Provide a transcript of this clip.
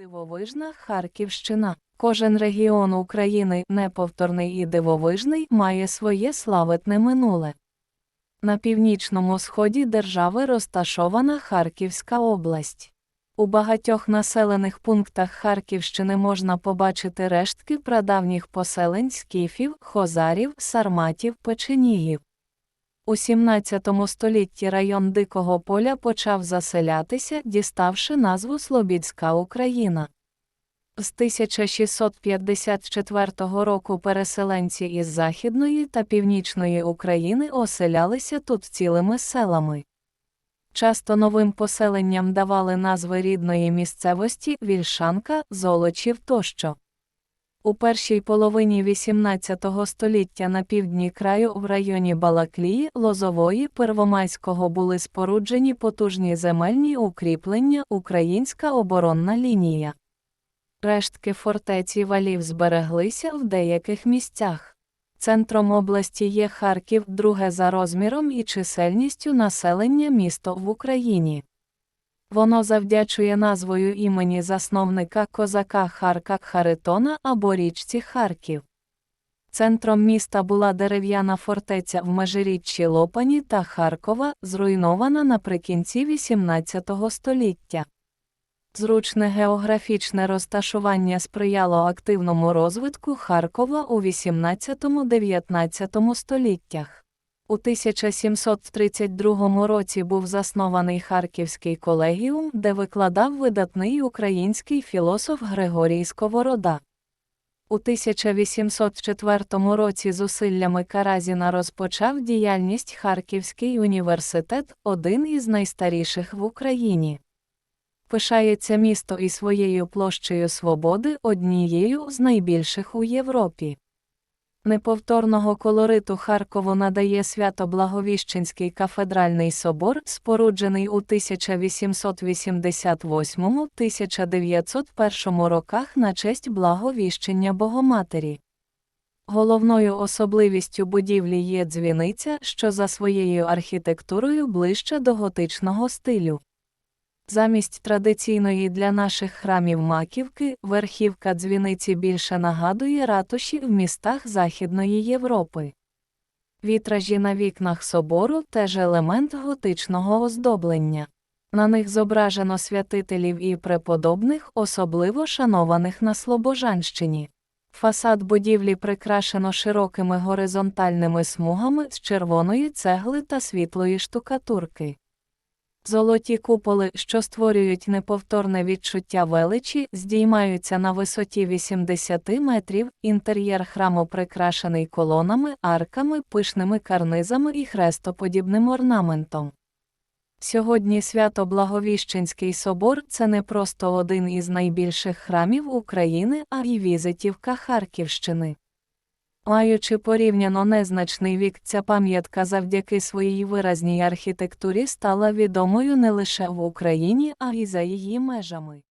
Дивовижна Харківщина. Кожен регіон України, неповторний і дивовижний, має своє славетне минуле. На північному сході держави розташована Харківська область. У багатьох населених пунктах Харківщини можна побачити рештки прадавніх поселень скіфів, хозарів, сарматів, печенігів. У 17 столітті район Дикого поля почав заселятися, діставши назву Слобідська Україна. З 1654 року переселенці із Західної та Північної України оселялися тут цілими селами. Часто новим поселенням давали назви рідної місцевості Вільшанка, Золочів тощо. У першій половині XVIII століття на півдні краю в районі Балаклії, Лозової, Первомайського були споруджені потужні земельні укріплення Українська оборонна лінія. Рештки фортеці валів збереглися в деяких місцях. Центром області є Харків, друге за розміром і чисельністю населення місто в Україні. Воно завдячує назвою імені засновника козака Харка Харитона або річці Харків. Центром міста була дерев'яна фортеця в межиріччі Лопані та Харкова, зруйнована наприкінці XVIII століття. Зручне географічне розташування сприяло активному розвитку Харкова у XVIII-XIX століттях. У 1732 році був заснований Харківський колегіум, де викладав видатний український філософ Григорій Сковорода. У 1804 році зусиллями Каразіна розпочав діяльність Харківський університет, один із найстаріших в Україні. Пишається місто і своєю площею свободи однією з найбільших у Європі. Неповторного колориту Харкову надає Свято-Благовіщенський кафедральний собор, споруджений у 1888-1901 роках на честь Благовіщення Богоматері. Головною особливістю будівлі є дзвіниця, що за своєю архітектурою ближче до готичного стилю. Замість традиційної для наших храмів маківки, верхівка дзвіниці більше нагадує ратуші в містах Західної Європи. Вітражі на вікнах собору теж елемент готичного оздоблення. На них зображено святителів і преподобних, особливо шанованих на Слобожанщині. Фасад будівлі прикрашено широкими горизонтальними смугами з червоної цегли та світлої штукатурки. Золоті куполи, що створюють неповторне відчуття величі, здіймаються на висоті 80 метрів, інтер'єр храму прикрашений колонами, арками, пишними карнизами і хрестоподібним орнаментом. Сьогодні свято Благовіщенський собор це не просто один із найбільших храмів України, а й візитівка Харківщини. Маючи порівняно незначний вік, ця пам'ятка завдяки своїй виразній архітектурі стала відомою не лише в Україні, а й за її межами.